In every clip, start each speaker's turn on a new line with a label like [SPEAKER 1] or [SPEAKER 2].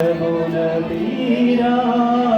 [SPEAKER 1] Devo Nabi Ram.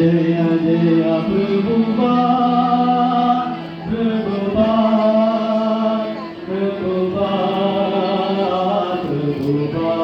[SPEAKER 1] Prabhupada, Prabhupada, Prabhupada, Prabhupada.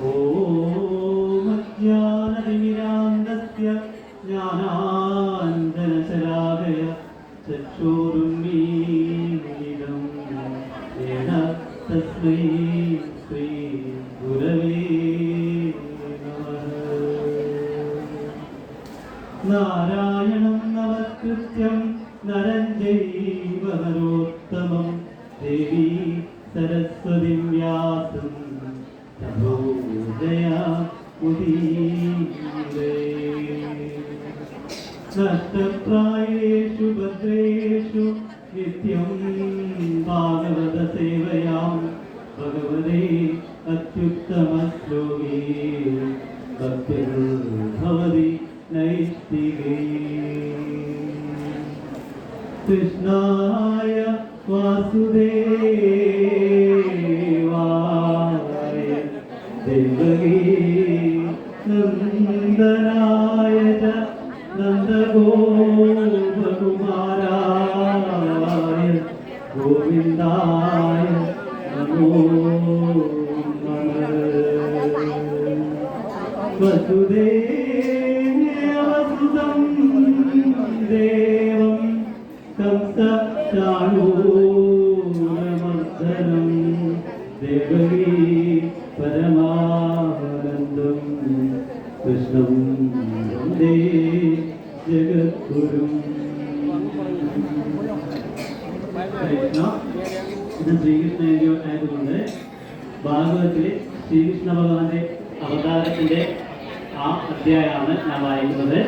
[SPEAKER 1] ஓ नष्टप्रायेषु भद्रेषु नित्यं भागवतसेवयां भगवते अत्युत्तमश्लोकी भक्तिः ആ അധ്യായമാണ് ഞാൻ വായിക്കുന്നത്.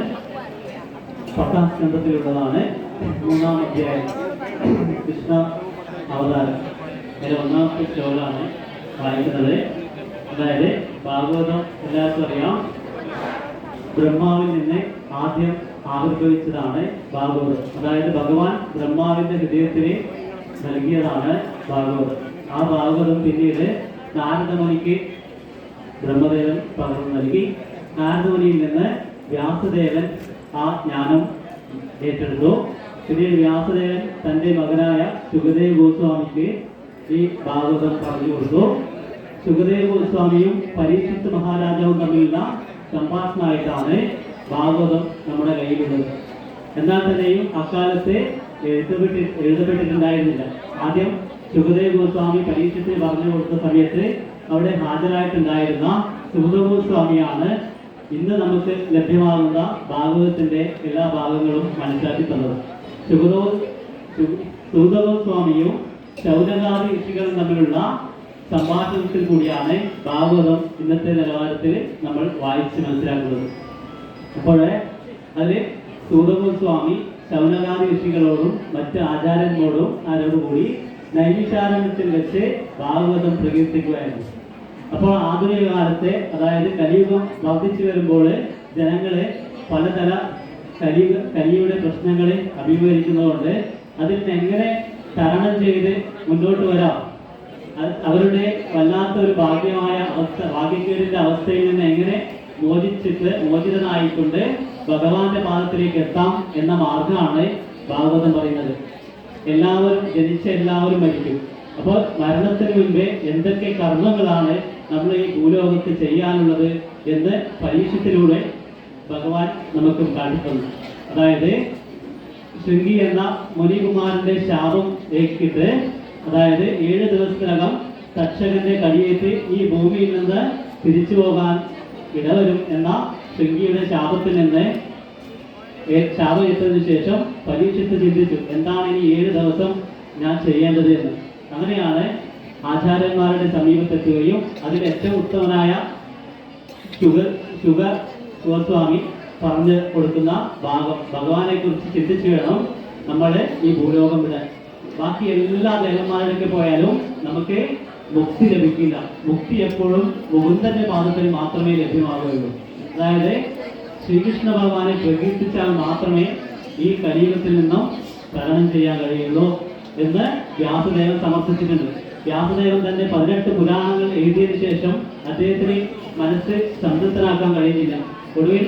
[SPEAKER 1] പത്താം സ്കന്ധത്തിലുള്ളതാണ് മൂന്നാം അധ്യായം. കൃഷ്ണ അവതാരം. അതിൽ ഒന്നാമത്തെ സ്റ്റോറാണ് വായിക്കുന്നത്. അതായത് ഭാഗവതം എല്ലാവർക്കും അറിയാം. ബ്രഹ്മാവിൽ നിന്ന് ആദ്യം ആവിർഭവിച്ചതാണ് ഭാഗവതം. അതായത് ഭഗവാൻ ബ്രഹ്മാവിന്റെ ഹൃദയത്തിന് നൽകിയതാണ് ഭാഗവതം. ആ ഭാഗവതം പിന്നീട് നാരദമണിക്ക് ബ്രഹ്മദേവൻ പകർന്നു നൽകി. നാരദമുനിയിൽ നിന്ന് വ്യാസദേവൻ ആ ജ്ഞാനം ഏറ്റെടുത്തു. പിന്നീട് വ്യാസദേവൻ തന്റെ മകനായ സുഖദേവ് ഗോസ്വാമിക്ക് ഈ ഭാഗവതം പറഞ്ഞു കൊടുത്തു. സുഖദേവ് ഗോസ്വാമിയും പരീക്ഷിത് മഹാരാജാവും തമ്മിലുള്ള സംഭാഷണമായിട്ടാണ് ഭാഗവതം നമ്മുടെ കയ്യിലുള്ളത്. എന്നാൽ തന്നെയും അക്കാലത്ത് എഴുതപ്പെട്ടി എഴുതപ്പെട്ടിട്ടുണ്ടായിരുന്നില്ല. ആദ്യം സുഖദേവ് ഗോസ്വാമി പരീക്ഷത്തിൽ പറഞ്ഞു കൊടുത്ത സമയത്ത് അവിടെ ഹാജരായിട്ടുണ്ടായിരുന്ന സുഖദേവ് ഗോസ്വാമിയാണ് ഇന്ന് നമുക്ക് ലഭ്യമാകുന്ന ഭാഗവതത്തിന്റെ എല്ലാ ഭാഗങ്ങളും മനസ്സിലാക്കി തന്നത്. സുഗതോ സുഖദേവ് സ്വാമിയും ശൗനകാദി ഋഷികളും തമ്മിലുള്ള സംഭാഷണത്തിൽ കൂടിയാണ് ഭാഗവതം ഇന്നത്തെ നിലവാരത്തിൽ നമ്മൾ വായിച്ച് മനസ്സിലാക്കുന്നത്. അപ്പോൾ അതിൽ സൂതഗോസ്വാമി ശൗനകാദി ഋഷികളോടും മറ്റ് ആചാര്യന്മാരോടും ആരോടുകൂടി നൈമിശാരണത്തിൽ വെച്ച് ഭാഗവതം പ്രകീർത്തിക്കുകയായിരുന്നു അപ്പോൾ ആധുനിക കാലത്തെ അതായത് കലിയുഗം വർദ്ധിച്ചു വരുമ്പോൾ ജനങ്ങളെ പലതര കലിയുഗ കലിയുടെ പ്രശ്നങ്ങളെ അഭിമുഖീകരിക്കുന്നതുകൊണ്ട് അതിൽ നിന്ന് എങ്ങനെ തരണം ചെയ്ത് മുന്നോട്ട് വരാം? അവരുടെ വല്ലാത്ത ഒരു ഭാഗ്യമായ അവസ്ഥ ഭാഗ്യക്കേടിന്റെ അവസ്ഥയിൽ നിന്ന് എങ്ങനെ മോചിച്ചിട്ട് മോചിതനായിക്കൊണ്ട് ഭഗവാന്റെ പാദത്തിലേക്ക് എത്താം എന്ന മാർഗമാണ് ഭാഗവതം പറയുന്നത്. എല്ലാവരും ജനിച്ച എല്ലാവരും മരിക്കും. അപ്പോൾ മരണത്തിന് മുൻപേ എന്തൊക്കെ കർമ്മങ്ങളാണ് നമ്മൾ ഈ ഭൂലോകത്ത് ചെയ്യാനുള്ളത് എന്ന് പരീക്ഷത്തിലൂടെ ഭഗവാൻ നമുക്ക് കാണിക്കുന്നു. അതായത് ശൃംഗി എന്ന മുനികുമാരന്റെ ശാപം ഏക്കിട്ട് അതായത് ഏഴ് ദിവസത്തിനകം തക്ഷകന്റെ കടിയേറ്റ് ഈ ഭൂമിയിൽ നിന്ന് തിരിച്ചു പോകാൻ ഇടവരും എന്ന ശൃംഗിയുടെ ശാപത്തിൽ നിന്ന് ശാപം ഏറ്റതിനു ശേഷം പരീക്ഷിച്ച് ചിന്തിച്ചു എന്താണ് ഇനി ഏഴ് ദിവസം ഞാൻ ചെയ്യേണ്ടത് എന്ന്. അങ്ങനെയാണ് ആചാര്യന്മാരുടെ സമീപത്തെത്തുകയും അതിൽ ഏറ്റവും ഉത്തമനായ ശുഗർ ശുഗർ ശിവസ്വാമി പറഞ്ഞു കൊടുക്കുന്ന ഭാഗം ഭഗവാനെ കുറിച്ച് ചിന്തിച്ചു വേണം നമ്മൾ ഈ ഭൂലോകം വിടാൻ. ബാക്കി എല്ലാ ദേവന്മാരിലേക്ക് പോയാലും നമുക്ക് മുക്തി ലഭിക്കില്ല. മുക്തി എപ്പോഴും മുകുന്ദന്റെ പാദത്തിൽ മാത്രമേ ലഭ്യമാകുകയുള്ളൂ അതായത് ശ്രീകൃഷ്ണ ഭഗവാനെ പ്രകീർത്തിച്ചാൽ മാത്രമേ ഈ കലീകത്തിൽ നിന്നും തരണം ചെയ്യാൻ കഴിയുള്ളൂ എന്ന് വ്യാസദേവൻ സമർത്ഥിച്ചിട്ടുണ്ട്. വ്യാസദേവൻ തന്നെ പതിനെട്ട് പുരാണങ്ങൾ എഴുതിയതിനു ശേഷം അദ്ദേഹത്തിന് മനസ്സ് സംതൃപ്തനാക്കാൻ കഴിയുന്നില്ല. ഒടുവിൽ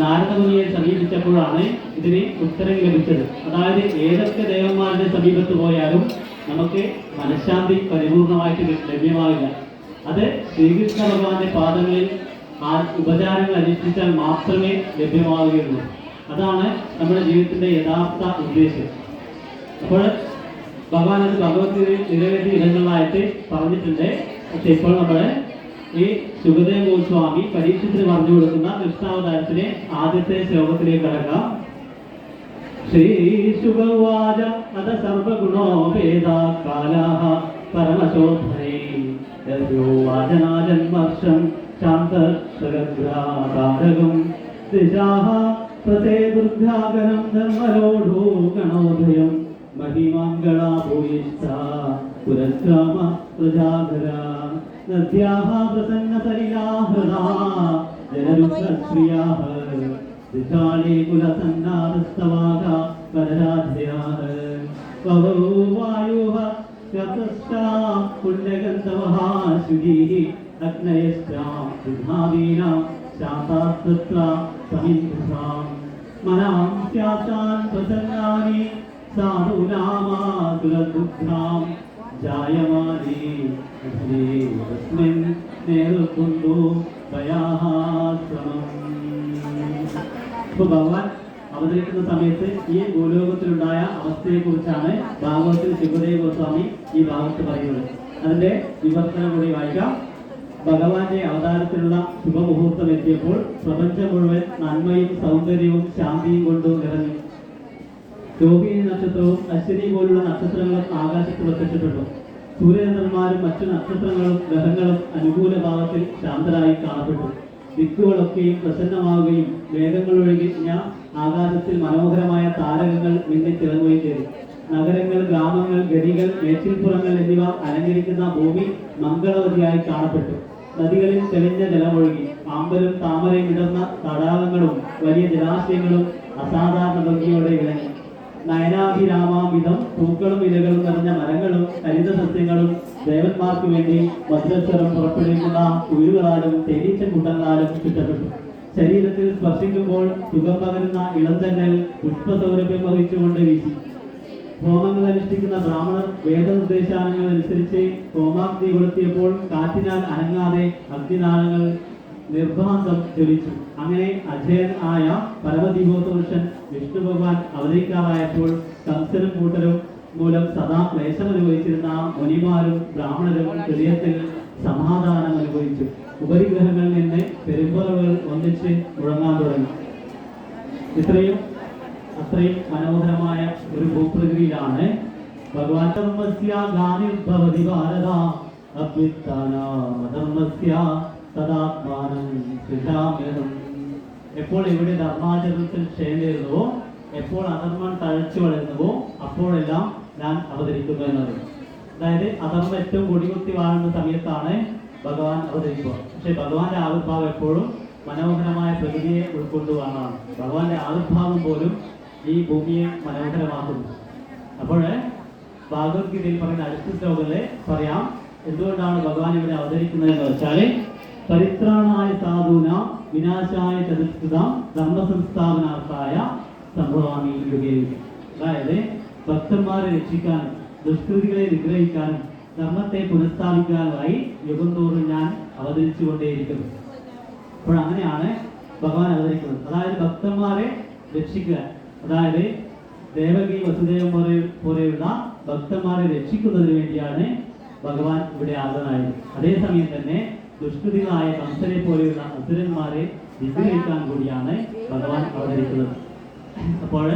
[SPEAKER 1] നാരദമുനിയെ സമീപിച്ചപ്പോഴാണ് ഇതിന് ഉത്തരം ലഭിച്ചത്. അതായത് ഏതൊക്കെ ദേവന്മാരുടെ സമീപത്ത് പോയാലും നമുക്ക് മനഃശാന്തി പരിപൂർണമായിട്ട് ലഭ്യമാവില്ല. അത് ശ്രീകൃഷ്ണ ഭഗവാന്റെ പാദങ്ങളിൽ ആ ഉപചാരങ്ങൾ അനുഷ്ഠിച്ചാൽ മാത്രമേ ലഭ്യമാവുകയുള്ളൂ. അതാണ് നമ്മുടെ ജീവിതത്തിന്റെ യഥാർത്ഥ ഉദ്ദേശം. അപ്പോൾ ഭഗവാൻ അത് ഭഗവത് നിരവധി ഇടങ്ങളിലായിട്ട് പറഞ്ഞിട്ടുണ്ട്. പക്ഷെ ഇപ്പോൾ നമ്മൾ ഈ സുഖദേവ ഗോസ്വാമി പരീക്ഷത്തിന് പറഞ്ഞു കൊടുക്കുന്ന കൃഷ്ണാവതാരത്തിലെ ആദ്യത്തെ ശ്ലോകത്തിലേക്ക് കടക്കാം. ശ്രീശുഗവാച അത സർവഗുണോപേദ കാലാഹ പരമശോഭനേ. യോ വാചനാജന്മർഷം ശാന്തഗ്രതാരകം ദിശാഹ പ്രതേ ദുർഗാഗനം ധർമ്മരോഢോ ഗണോദയം. महिमाङ्गला भूयिष्ठा पुरस्काम प्रजाधरा नद्याः प्रसन्नसलिलाहृदा जलरुद्रश्रियाः दिशाले कुलसन्नादस्तवाः परराधयाः बहवो वायुः गतश्चा पुण्यगन्धवः शुचिः अग्नयश्चा सिंहादीनां शान्तास्तत्र समिन्धुषाम् मनां स्यातान् प्रसन्नानि സാധുരാമാതുരദുഃഖാം ജായമാനേ ശ്രീസ്മിൻ നേതൃത്വന്തോ ദയാഹാശ്രമം ഇപ്പോൾ ഭഗവാൻ അവതരിക്കുന്ന സമയത്ത് ഈ ഭൂലോകത്തിലുണ്ടായ അവസ്ഥയെക്കുറിച്ചാണ് ഭാഗവത്തിൽ ശിവദേവ ഗോസ്വാമി ഈ ഭാഗത്ത് പറയുന്നത്. അതിന്റെ വിവർത്തനം കൂടി വായിക്കാം. ഭഗവാന്റെ അവതാരത്തിലുള്ള ശുഭമുഹൂർത്തം എത്തിയപ്പോൾ പ്രപഞ്ചം മുഴുവൻ നന്മയും സൗന്ദര്യവും ശാന്തിയും കൊണ്ട് നിറഞ്ഞു. രോഹിണി നക്ഷത്രവും അശ്വിനി പോലുള്ള നക്ഷത്രങ്ങളും ആകാശത്ത് പ്രത്യക്ഷപ്പെട്ടു സൂര്യചന്ദ്രന്മാരും മറ്റു നക്ഷത്രങ്ങളും ഗ്രഹങ്ങളും അനുകൂല ഭാവത്തിൽ ശാന്തരായി കാണപ്പെട്ടു. ദിക്കുകളൊക്കെയും പ്രസന്നമാവുകയും മേഘങ്ങൾ ഞാൻ ആകാശത്തിൽ മനോഹരമായ താരകങ്ങൾ മിന്നിത്തിളങ്ങുകയും ചെയ്തു. നഗരങ്ങൾ ഗ്രാമങ്ങൾ ഗതികൾ മേച്ചിൽപ്പുറങ്ങൾ എന്നിവ അലങ്കരിക്കുന്ന ഭൂമി മംഗളവതിയായി കാണപ്പെട്ടു. നദികളിൽ തെളിഞ്ഞ ജലമൊഴുകി ആമ്പലും താമരയും ഇടർന്ന തടാകങ്ങളും വലിയ ജലാശയങ്ങളും അസാധാരണ ഭംഗിയോടെ വിളങ്ങി. നയനാഭിരാമാമിതം പൂക്കളും ഇലകളും നിറഞ്ഞ മരങ്ങളും ഹരിത സസ്യങ്ങളും ദേവന്മാർക്ക് വേണ്ടി വസ്ത്രസ്വരം പുറപ്പെടുവിക്കുന്ന കുയിലുകളാലും തേനീച്ച കൂട്ടങ്ങളാലും ചുറ്റപ്പെട്ടു. ശരീരത്തിൽ സ്പർശിക്കുമ്പോൾ സുഖം പകരുന്ന ഇളന്തന്നൽ പുഷ്പസൗരഭ്യം വഹിച്ചുകൊണ്ട് വീശി. ഹോമങ്ങൾ അനുഷ്ഠിക്കുന്ന ബ്രാഹ്മണർ വേദനിർദ്ദേശാനങ്ങൾ അനുസരിച്ച് ഹോമാഗ്നി കൊളുത്തിയപ്പോൾ കാറ്റിനാൽ അനങ്ങാതെ അഗ്നിനാളങ്ങൾ നിർബാന്ധം തെളിച്ചു അങ്ങനെ അജയൻ ആയ പരമദീപോത്തപുരുഷൻ വിഷ്ണു ഭഗവാൻ അവതരിക്കാറായപ്പോൾ കംസനും കൂട്ടരും മൂലം സദാ ക്ലേശം അനുഭവിച്ചിരുന്ന മുനിമാരും ബ്രാഹ്മണരും ഹൃദയത്തിൽ സമാധാനം അനുഭവിച്ചു. ഉപരിഗ്രഹങ്ങളിൽ നിന്ന് പെരുമ്പറവുകൾ ഒന്നിച്ച് മുഴങ്ങാൻ തുടങ്ങി. ഇത്രയും അത്രയും മനോഹരമായ ഒരു ഭൂപ്രകൃതിയിലാണ് ഭഗവാൻ ഗാനിർഭവതി ഭാരത സൃജാമ്യഹം എപ്പോൾ ഇവിടെ ധർമാചരണത്തിൽ ക്ഷയം എപ്പോൾ അധർമ്മം തഴച്ചു വളരുന്നുവോ അപ്പോഴെല്ലാം ഞാൻ അവതരിക്കുന്നു എന്നത്. അതായത് അധർമ്മം ഏറ്റവും കൊടികുത്തി വാഴുന്ന സമയത്താണ് ഭഗവാൻ അവതരിക്കുക. പക്ഷെ ഭഗവാന്റെ ആവിർഭാവം എപ്പോഴും മനോഹരമായ പ്രകൃതിയെ ഉൾക്കൊണ്ടുവാണാണ് ഭഗവാന്റെ ആവിർഭാവം പോലും ഈ ഭൂമിയെ മനോഹരമാക്കുന്നു. അപ്പോൾ ഭാഗവത്ഗീതയിൽ പറയുന്ന അടുത്ത ശ്ലോകത്തിൽ പറയാം എന്തുകൊണ്ടാണ് ഭഗവാൻ ഇവിടെ അവതരിക്കുന്നത് എന്ന് വെച്ചാൽ പരിത്രാണായ സാധൂന വിനാശായ ചതുഷ്കൃത ധർമ്മ സംസ്ഥാപനാർത്ഥായ സംഭവാമി യുഗേ യുഗേ. അതായത് ഭക്തന്മാരെ രക്ഷിക്കാനും ദുഷ്കൃതികളെ നിഗ്രഹിക്കാനും ധർമ്മത്തെ പുനഃസ്ഥാപിക്കാനുമായി യുഗം തോറും ഞാൻ അവതരിച്ചുകൊണ്ടേയിരിക്കുന്നു. അപ്പോൾ അങ്ങനെയാണ് ഭഗവാൻ അവതരിക്കുന്നത്. അതായത് ഭക്തന്മാരെ രക്ഷിക്കുക. അതായത് ദേവകി വസുദേവൻ പോലെ പോലെയുള്ള ഭക്തന്മാരെ രക്ഷിക്കുന്നതിന് വേണ്ടിയാണ് ഭഗവാൻ ഇവിടെ ആഗതനായത് അതേസമയം തന്നെ ദുഷ്കൃതികളായ കംസനെ പോലെയുള്ള അസുരന്മാരെ വിഗ്രഹിക്കാൻ കൂടിയാണ് ഭഗവാൻ അവതരിക്കുന്നത്. അപ്പോൾ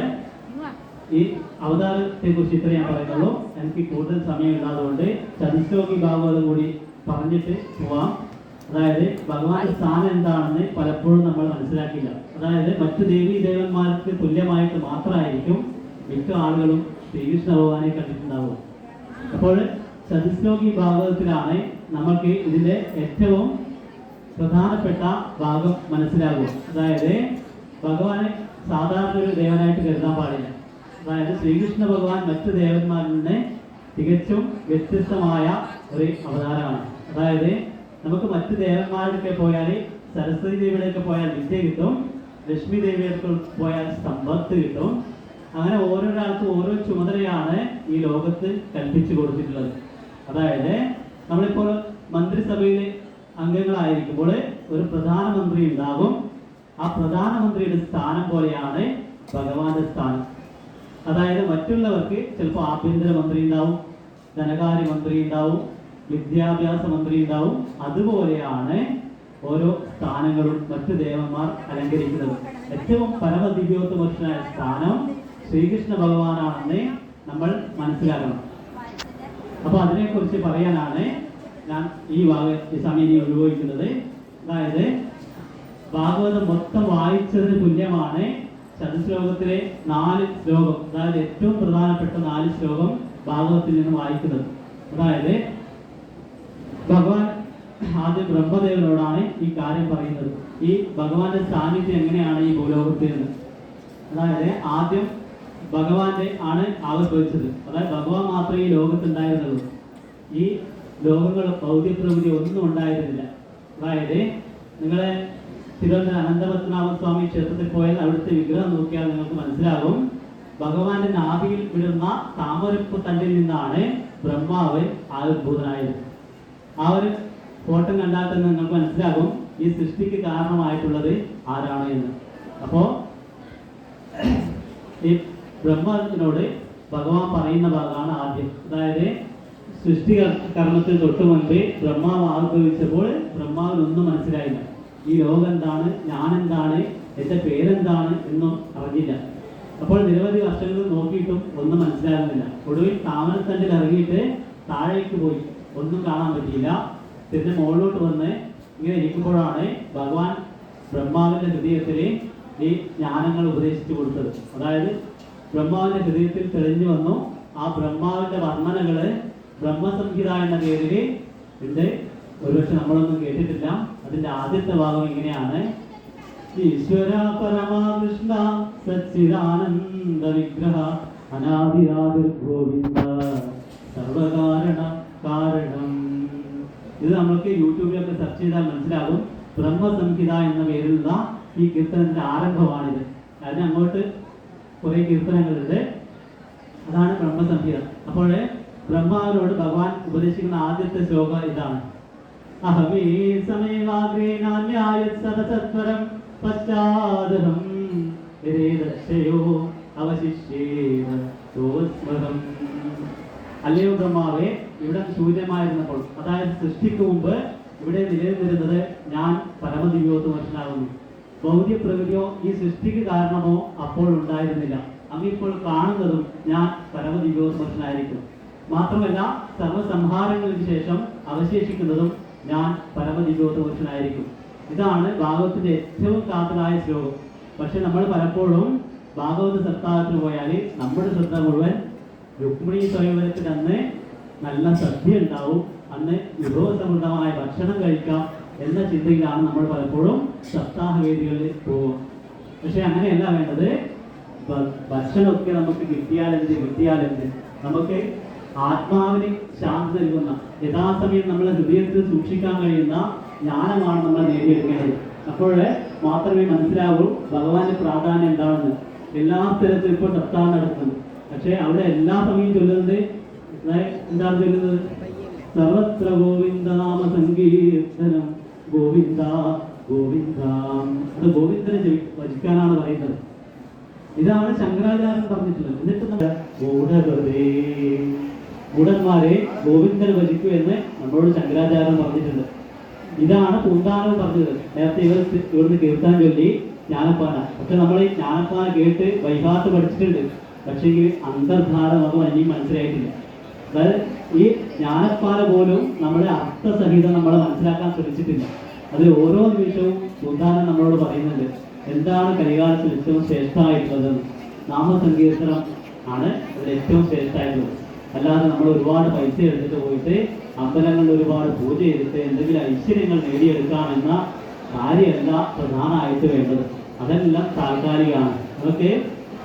[SPEAKER 1] ഈ അവതാരത്തെ കുറിച്ച് ഇത്ര ഞാൻ പറയുന്നുള്ളൂ. എനിക്ക് കൂടുതൽ സമയം ഇല്ലാതുകൊണ്ട് ചതുശ്ലോകി ഭാഗവതം കൂടി പറഞ്ഞിട്ട് പോവാം. അതായത് ഭഗവാന്റെ സ്ഥാനം എന്താണെന്ന് പലപ്പോഴും നമ്മൾ മനസ്സിലാക്കില്ല. അതായത് മറ്റു ദേവീ ദേവന്മാർക്ക് തുല്യമായിട്ട് മാത്രമായിരിക്കും മിക്ക ആളുകളും ശ്രീകൃഷ്ണ ഭഗവാനെ കണ്ടിട്ടുണ്ടാവുക. അപ്പോൾ ചതുശ്ലോകി ഭാഗവതത്തിലാണ് നമുക്ക് ഇതിന്റെ ഏറ്റവും പ്രധാനപ്പെട്ട ഭാഗം മനസ്സിലാകും അതായത് ഭഗവാനെ സാധാരണ ഒരു ദേവനായിട്ട് കരുതാൻ പാടില്ല. അതായത് ശ്രീകൃഷ്ണ ഭഗവാൻ മറ്റു ദേവന്മാരിൽ നിന്ന് തികച്ചും വ്യത്യസ്തമായ ഒരു അവതാരമാണ്. അതായത് നമുക്ക് മറ്റു ദേവന്മാരുടെ പോയാൽ സരസ്വതി ദേവിയുടെയൊക്കെ പോയാൽ വിദ്യ കിട്ടും ലക്ഷ്മി ദേവിയുടെ പോയാൽ സമ്പത്ത് കിട്ടും. അങ്ങനെ ഓരോരാൾക്കും ഓരോ ചുമതലയാണ് ഈ ലോകത്ത് കൽപ്പിച്ചു കൊടുത്തിട്ടുള്ളത്. അതായത് നമ്മളിപ്പോൾ മന്ത്രിസഭയിലെ അംഗങ്ങളായിരിക്കുമ്പോൾ ഒരു പ്രധാനമന്ത്രി ഉണ്ടാകും. ആ പ്രധാനമന്ത്രിയുടെ സ്ഥാനം പോലെയാണ് ഭഗവാന്റെ സ്ഥാനം. അതായത് മറ്റുള്ളവർക്ക് ചിലപ്പോൾ ആഭ്യന്തര മന്ത്രി ഉണ്ടാവും ധനകാര്യ മന്ത്രി ഉണ്ടാവും വിദ്യാഭ്യാസ മന്ത്രി ഉണ്ടാവും. അതുപോലെയാണ് ഓരോ സ്ഥാനങ്ങളും മറ്റു ദേവന്മാർ അലങ്കരിക്കുന്നത്. ഏറ്റവും പരമദിവ്യോത്തമനായ സ്ഥാനം ശ്രീകൃഷ്ണ ഭഗവാനാണെന്ന് നമ്മൾ മനസ്സിലാക്കണം. അപ്പൊ അതിനെക്കുറിച്ച് പറയാനാണ് ഞാൻ ഈ ഭാഗ ഈ സമയം ഉപയോഗിക്കുന്നത്. അതായത് ഭാഗവതം മൊത്തം വായിച്ചതിന് തുല്യമാണ് ചതുശ്ലോകത്തിലെ നാല് ശ്ലോകം അതായത് ഏറ്റവും പ്രധാനപ്പെട്ട നാല് ശ്ലോകം ഭാഗവത്തിൽ നിന്ന് വായിക്കുന്നത്. അതായത് ഭഗവാൻ ആദ്യം ബ്രഹ്മദേവനോടാണ് ഈ കാര്യം പറയുന്നത്. ഈ ഭഗവാന്റെ സാന്നിധ്യം എങ്ങനെയാണ് ഈ ഭൂലോകത്തിൽ നിന്ന്? അതായത് ആദ്യം ഭഗവാന്റെ ആണ് ആവിർഭവിച്ചത്. അതായത് ഭഗവാൻ മാത്രമേ ഈ ലോകത്തുണ്ടായിരുന്നുള്ളൂ ഈ ലോകങ്ങൾ ഭൗതിക പ്രകൃതി ഒന്നും ഉണ്ടായിരുന്നില്ല. അതായത് നിങ്ങളെ തിരുവനന്തപുരം അനന്തപത്മനാഭ സ്വാമി ക്ഷേത്രത്തിൽ പോയാൽ അവിടുത്തെ വിഗ്രഹം നോക്കിയാൽ നിങ്ങൾക്ക് മനസ്സിലാകും. ഭഗവാന്റെ നാഭിയിൽ വിടുന്ന താമരപ്പ് തണ്ടിൽ നിന്നാണ് ബ്രഹ്മാവ് ആവിർഭൂതനായത്. ആ ഒരു ഫോട്ടോ കണ്ടാൽ തന്നെ നിങ്ങൾക്ക് മനസ്സിലാകും ഈ സൃഷ്ടിക്ക് കാരണമായിട്ടുള്ളത് ആരാണ് എന്ന്. അപ്പോ ഈ ബ്രഹ്മത്തിനോട് ഭഗവാൻ പറയുന്ന ഭാഗമാണ് ആദ്യം. അതായത് സൃഷ്ടി കർമ്മത്തിൽ തൊട്ട് മുൻപ് ബ്രഹ്മാവ് ആവിർഭവിച്ചപ്പോൾ ബ്രഹ്മാവിനൊന്നും മനസ്സിലായില്ല. ഈ ലോകം എന്താണ്? ഞാൻ എന്താണ് എന്റെ പേരെന്താണ്? എന്നും അറിഞ്ഞില്ല. അപ്പോൾ നിരവധി വർഷങ്ങൾ നോക്കിയിട്ടും ഒന്നും മനസ്സിലാകുന്നില്ല. ഒടുവിൽ താമരത്തണ്ടിൽ ഇറങ്ങിയിട്ട് താഴേക്ക് പോയി. ഒന്നും കാണാൻ പറ്റിയില്ല. പിന്നെ മുകളിലോട്ട് വന്ന് ഇങ്ങനെ ഇരിക്കുമ്പോഴാണ് ഭഗവാൻ ബ്രഹ്മാവിന്റെ ഹൃദയത്തിൽ ഈ ജ്ഞാനങ്ങൾ ഉപദേശിച്ചു കൊടുത്തത്. അതായത് ബ്രഹ്മാവിന്റെ ഹൃദയത്തിൽ തെളിഞ്ഞു വന്നു. ആ ബ്രഹ്മാവിന്റെ വർണനകൾ ബ്രഹ്മസംഹിത എന്ന പേരിൽ ഉണ്ട്. ഒരുപക്ഷെ നമ്മളൊന്നും കേട്ടിട്ടില്ല. അതിന്റെ ആദ്യത്തെ ഭാഗം ഇങ്ങനെയാണ്. ഈശ്വര പരമാകൃഷ്ണ സച്ചിദാനന്ദ വിഗ്രഹ അനാദിരാവിർ ഗോവിന്ദ സർവകാരണ കാരണം. ഇത് നമുക്ക് യൂട്യൂബിലൊക്കെ സെർച്ച് ചെയ്താൽ മനസ്സിലാകും. ബ്രഹ്മസംഹിത എന്ന പേരിലുള്ള ഈ കീർത്തനത്തിന്റെ ആരംഭമാണിത്. അതിന് അങ്ങോട്ട് കുറെ കീർത്തനങ്ങളുണ്ട്. അതാണ് ബ്രഹ്മസംഹിത. അപ്പോൾ ബ്രഹ്മാവിനോട് ഭഗവാൻ ഉപദേശിക്കുന്ന ആദ്യത്തെ ശ്ലോകം ഇതാണ്. അല്ലയോ ബ്രഹ്മാവേ ഇവിടെ ശൂന്യമായിരുന്നപ്പോൾ അതായത് സൃഷ്ടിക്ക് മുമ്പ് ഇവിടെ നിലനിന്നിരുന്നത് ഞാൻ പരമദിവ്യോത്തമനുഷ്യനാകുന്നു ഭൗതിക പ്രകൃതിയോ ഈ സൃഷ്ടിക്ക് കാരണമോ അപ്പോൾ ഉണ്ടായിരുന്നില്ല. അങ്ങിപ്പോൾ കാണുന്നതും ഞാൻ പരമദിവ്യോത്മനായിരിക്കും മാത്രമല്ല സർവസംഹാരങ്ങൾക്ക് ശേഷം അവശേഷിക്കുന്നതും ഞാൻ പരമദിവ്യോത്മനായിരിക്കും ഇതാണ് ഭാഗവത്തിന്റെ ഏറ്റവും കാത്തലായ ശ്ലോകം. പക്ഷെ നമ്മൾ പലപ്പോഴും ഭാഗവത സപ്താഹത്തിന് പോയാൽ നമ്മുടെ ശ്രദ്ധ മുഴുവൻ രുക്മിണി സ്വയംവരത്തിൽ അന്ന് നല്ല സദ്യ ഉണ്ടാവും. അന്ന് വിഭവസമൃദ്ധമായ ഭക്ഷണം കഴിക്കാം. എന്ന ചിന്തയിലാണ് നമ്മൾ പലപ്പോഴും സപ്താഹ വേദികളിൽ പോകും പക്ഷെ അങ്ങനെയല്ല വേണ്ടത്. ഭക്ഷണമൊക്കെ നമുക്ക് കിട്ടിയാലെന്ത് കിട്ടിയാലെന്ത്? നമുക്ക് ആത്മാവിന് ശാന്തി നൽകുന്ന യഥാസമയം നമ്മളെ ഹൃദയത്തിൽ സൂക്ഷിക്കാൻ കഴിയുന്ന ജ്ഞാനമാണ് നമ്മൾ നേടിയെടുക്കേണ്ടത്. അപ്പോൾ മാത്രമേ മനസ്സിലാവൂ ഭഗവാന്റെ പ്രാധാന്യം എന്താണെന്ന്. എല്ലാ സ്ഥലത്തും ഇപ്പോൾ സപ്താഹം നടത്തുന്നു പക്ഷെ അവിടെ എല്ലാ സമയം ചൊല്ലുന്നത് എന്താണ് ചൊല്ലുന്നത്? സർവത്ര ഗോവിന്ദനാമ സങ്കീർത്തനം. ഗോവിന്ദ ഗോവിന്ദ. അത് ഗോവിന്ദനെ ഭജിക്കാനാണ് പറയുന്നത്. ഇതാണ് ശങ്കരാചാര്യൻ പറഞ്ഞിട്ടുള്ളത്. എന്നിട്ട് ഗൂഢഹൃദേ ഗൂഢന്മാരെ ഗോവിന്ദനെ ഭജിക്കൂ എന്ന് നമ്മളോട് ശങ്കരാചാര്യൻ പറഞ്ഞിട്ടുണ്ട്. ഇതാണ് പൂന്താനം പറഞ്ഞത്. നേരത്തെ ഇവർ ഇവിടുന്ന് കീർത്താൻ ചൊല്ലി ജ്ഞാനപ്പാന. പക്ഷെ നമ്മൾ ഈ ജ്ഞാനപ്പാന കേട്ട് വൈകാത്ത് പഠിച്ചിട്ടുണ്ട്. പക്ഷേ അന്തർധാര നമുക്ക് ഇനിയും മനസ്സിലായിട്ടില്ല. അതായത് ഈ ജ്ഞാനപ്പാല പോലും നമ്മുടെ അർത്ഥസഹിതം നമ്മൾ മനസ്സിലാക്കാൻ ശ്രമിച്ചിട്ടില്ല. അതിൽ ഓരോ നിമിഷവും പൂന്താനം നമ്മളോട് പറയുന്നുണ്ട് എന്താണ് കലികാലത്തിൽ ഏറ്റവും ശ്രേഷ്ഠമായിട്ടുള്ളത് നാമസങ്കീർത്തനം ആണ് അതിൽ ഏറ്റവും ശ്രേഷ്ഠമായിട്ടുള്ളത്. അല്ലാതെ നമ്മൾ ഒരുപാട് പൈസ എടുത്തിട്ട് പോയിട്ട് അമ്പലങ്ങളിൽ ഒരുപാട് പൂജ ചെയ്തിട്ട് എന്തെങ്കിലും ഐശ്വര്യങ്ങൾ നേടിയെടുക്കാമെന്ന കാര്യമല്ല പ്രധാനമായിട്ട് വേണ്ടത്. അതെല്ലാം താൽക്കാലികമാണ്. അതൊക്കെ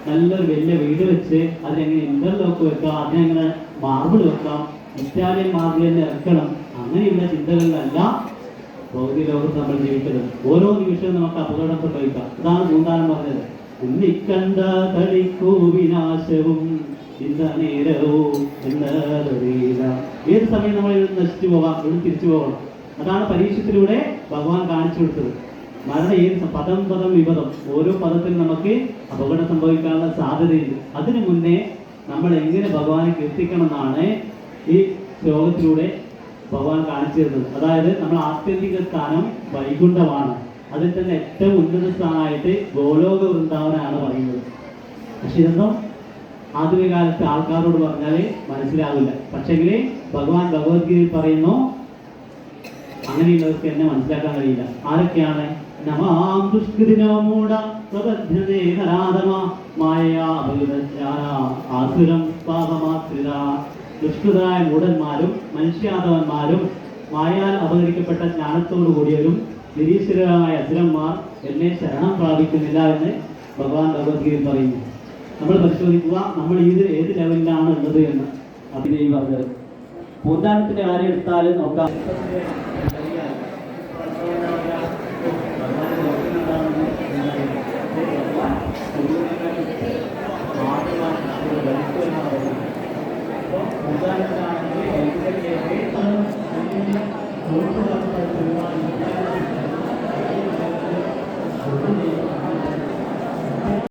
[SPEAKER 1] നല്ലൊരു വലിയ വീട് വെച്ച് അതിനെങ്ങനെ ഇന്റർലോക്ക് വെക്കാം അതിനെങ്ങനെ മാർബിൾ വെക്കാം ഇറ്റാലിയൻ മാർബിൾ തന്നെ ഇറക്കണം അങ്ങനെയുള്ള ചിന്തകളിലല്ല ഭൗതിക ലോകത്ത് നമ്മൾ ജീവിക്കുന്നത്. ഓരോ നിമിഷവും നമുക്ക് അപകടം സംഭവിക്കാം. അതാണ് പൂന്താനം പറഞ്ഞത്. ഉണ്ണിക്കണ്ട തളിക്കൂ വിനാശവും ഏത് സമയം നമ്മൾ നശിച്ചു പോകാം? ഇവിടെ തിരിച്ചു പോകണം. അതാണ് പരീക്ഷത്തിലൂടെ ഭഗവാൻ കാണിച്ചു കൊടുത്തത്. ഈ പദം പദം വിപദം. ഓരോ പദത്തിൽ നമുക്ക് അപകടം സംഭവിക്കാനുള്ള സാധ്യതയുണ്ട്. അതിനു മുന്നേ നമ്മൾ എങ്ങനെ ഭഗവാനെ കീർത്തിക്കണം എന്നാണ് ഈ ശ്ലോകത്തിലൂടെ ഭഗവാൻ കാണിച്ചു തരുന്നത് അതായത് നമ്മൾ ആത്യന്തിക സ്ഥാനം വൈകുണ്ഠമാണ്. അതിൽ തന്നെ ഏറ്റവും ഉന്നത സ്ഥാനമായിട്ട് ഗോലോക വൃന്ദാവനാണ് പറയുന്നത്. പക്ഷെ ഇതൊന്നും ആധുനിക കാലത്ത് ആൾക്കാരോട് പറഞ്ഞാൽ മനസ്സിലാവില്ല. പക്ഷെങ്കിൽ ഭഗവാൻ ഭഗവത്ഗീതയിൽ പറയുന്നു അങ്ങനെയുള്ളവർക്ക് എന്നെ മനസ്സിലാക്കാൻ കഴിയില്ല. ആരൊക്കെയാണ് നമാം ദുഷ്കൃതിനോ മൂഢ സ്വബദ്ധതേ നരാധമ. മായയാ അപകൃതജ്ഞാന ആസുരം പാപമാശ്രിത. ദുഷ്കൃതരായ മൂഢന്മാരും മനുഷ്യാധവന്മാരും മായാൽ അപഹരിക്കപ്പെട്ട ജ്ഞാനത്തോടു കൂടിയവരും നിരീശ്വരമായ അസുരന്മാർ എന്നെ ശരണം പ്രാപിക്കുന്നില്ല എന്ന് ഭഗവാൻ ഭഗവത്ഗീതയിൽ പറയുന്നു. നമ്മൾ പരിശോധിക്കുക നമ്മൾ ഇത് ഏത് ലെവലിലാണ് ഉള്ളത് എന്ന്. അഭിനയി പറഞ്ഞത്. പൂന്താനത്തിന്റെ കാര്യം എടുത്താലും നോക്കാം.